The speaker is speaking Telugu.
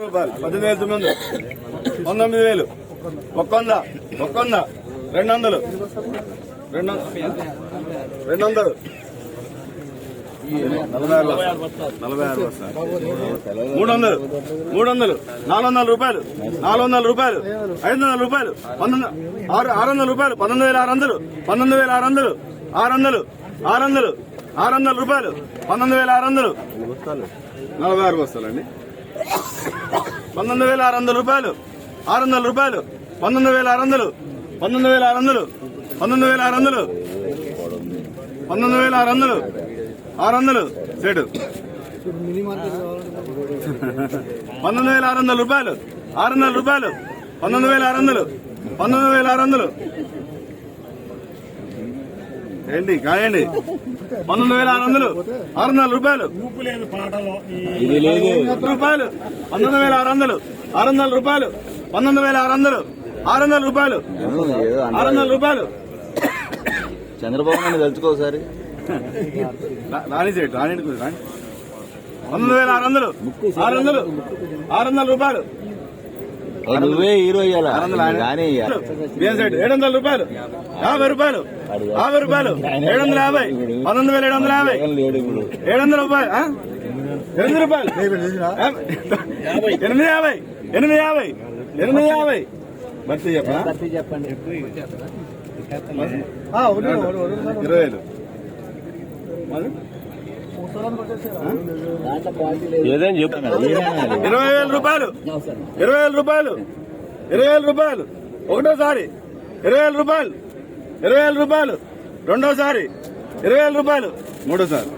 రూపాయలు. పద్దెనిమిది తొమ్మిది. వందలు పంతొమ్మిది వేలు. ఒక్క వంద ఒక్క వంద రెండు వందలు రెండు రెండు వందలు నలభై ఆరు నలభై ఆరు మూడు వందలు మూడు వందలు నాలుగు వందల రూపాయలు. నాలుగు వందల రూపాయలు. ఐదు వందల రూపాయలు. పంతొమ్మిది ఆరు ఆరు వందల రూపాయలు. పంతొమ్మిది వేల ఆరు వందలు పంతొమ్మిది వేల ఆరు వందలు ఆరు వందలు ఆరు వందలు ఆరు వందల రూపాయలు. పంతొమ్మిది వేల ఆరు వందలు నలభై ఆరు బస్తాలండి పంతొమ్మిది వేల ఆరు వందల రూపాయలు. ఆరు వందల రూపాయలు. పంతొమ్మిది వేల ఆరు వందలు. పంతొమ్మిది వేల ఆరు వందలు. పంతొమ్మిది వేల ఆరు వందలు. పంతొమ్మిది వేల ఆరు వందలు. ఆరు వందలు సేటు. పంతొమ్మిది వేల ఆరు వందల రూపాయలు. ఆరు వందల రూపాయలు. పంతొమ్మిది వేల ఆరు వందలు. పంతొమ్మిది వేల ఆరు వందలు. ఏంటి కాయండి పంతొమ్మిది వేల ఆరు వందలు ఆరు వందల రూపాయలు. రూపాయలు పంతొమ్మిది వేల ఆరు వందలు ఆరు వందల రూపాయలు పంతొమ్మిది వేల ఆరు వందలు ఆరు వందల రూపాయలు ఆరు వందల రూపాయలు. చంద్రబాబు నాయుడు తలుచుకో ఒకసారి. రా- రాణి చేయడు రాణి వేల ఆరు వందలు ఆరు వందలు ఆరు వందల రూపాయలు. నువ్వే హీరో ఏడు వందల రూపాయలు. యాభై రూపాయలు. యాభై రూపాయలు. ఏడు వందల యాభై. పంతొమ్మిది వేల ఏడు వందల యాభై. ఏడు వందల రూపాయలు ఆ? ఎనిమిది రూపాయలు. ఎనిమిది యాభై. ఎనిమిది యాభై. ఎనిమిది యాభై. భర్తీ చెప్పా ఇరవై వేలు మరి? ఏదైనా చెప్తాను ఇరవై వేల రూపాయలు. ఇరవై వేల రూపాయలు. ఇరవై వేల రూపాయలు. ఒకటోసారి. ఇరవై వేల రూపాయలు. ఇరవై వేల రూపాయలు. రెండోసారి. ఇరవై వేల రూపాయలు. మూడోసారి.